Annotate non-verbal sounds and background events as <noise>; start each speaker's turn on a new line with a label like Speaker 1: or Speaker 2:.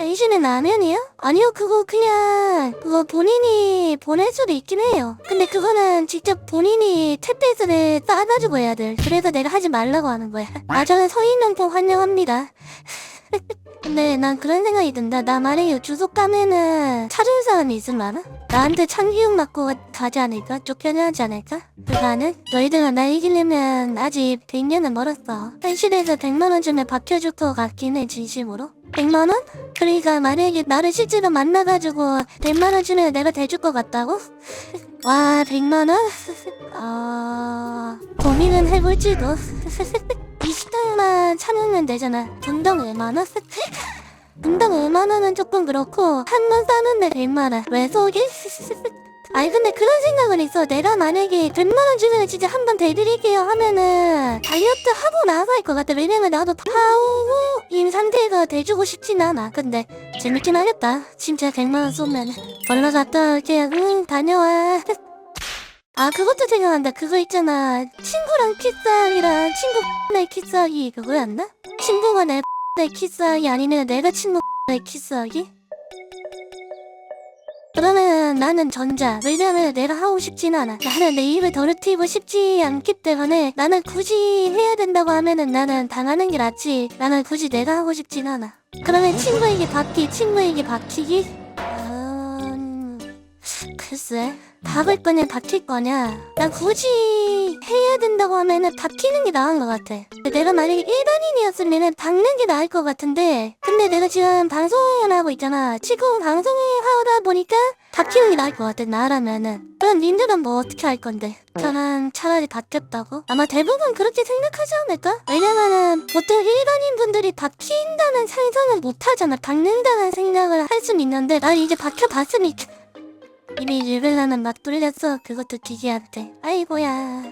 Speaker 1: A씨는 라면이요? 아니요 그거 그냥 그거 본인이 보낼 수도 있긴 해요 근데 그거는 직접 본인이 택배를 싸가지고 해야 돼 그래서 내가 하지 말라고 하는 거야 아 저는 성인용품 환영합니다 <laughs> 근데 난 그런 생각이 든다 나 만약에 주소 까면은 찾을 사람이 있을라나? 나한테 참기육 맞고 가지 않을까? 쫓겨나지 않을까? 불가능? 너희들아 나 이기려면 아직 100년은 멀었어 현실에서 100만원 주면 박혀줄 것 같긴 해 진심으로 100만원? 그러니까 만약에 나를 실제로 만나가지고 100만원 주면 내가 대줄 것 같다고? 와 100만원? 아... <laughs> 고민은 해볼지도 <laughs> 20달만 참으면 되잖아 분당 얼마나? <laughs> 분당 5만원은 조금 그렇고 한 번 싸는데 100만원 왜 속이? 아니 근데 그런 생각은 있어. 내가 만약에 100만원 주면 진짜 한 번 대드릴게요 하면은 다이어트 하고 할것 같아. 왜냐면 나도 파우인 상태가 돼주고 싶진 않아. 근데 재밌긴 하겠다. 진짜 100만원 쏘면 얼마 갔다 올게 응 다녀와. <laughs> 아 그것도 생각난다. 그거 있잖아. 친구랑 키스하기랑 친구 내 키스하기 그거였나? 친구가 내 <laughs> 내 키스하기 아니면 내가 친구 내 키스하기? 나는 전자. 왜냐면 내가 하고 싶진 않아. 나는 내 입을 더럽히고 싶지 않기 때문에 나는 굳이 해야 된다고 하면은 나는 당하는 게 낫지. 나는 굳이 내가 하고 싶진 않아. 그러면 친구에게 받기 친구에게 박히기? 음... 글쎄 박을 거냐 박힐 거냐. 난 굳이 해야 된다고 하면은 박히는 게 나은 것 같아. 내가 만약에 일반인이었으면은 박는 게 나을 것 같은데. 근데 내가 지금 방송을 하고 있잖아. 지금 방송을 하다 보니까 박히는 게 나을 것 같아 나라면은. 그럼 님들은 뭐 어떻게 할 건데? 저는 차라리 박혔다고? 아마 대부분 그렇게 생각하지 않을까? 왜냐면은 보통 일반인 분들이 박힌다는 상상은 못 하잖아. 박는다는 생각을 할 수는 있는데 난 이제 박혀봤으니까 이미 유벨라는 맛 불렸어 그것도 기계한테. 아이고야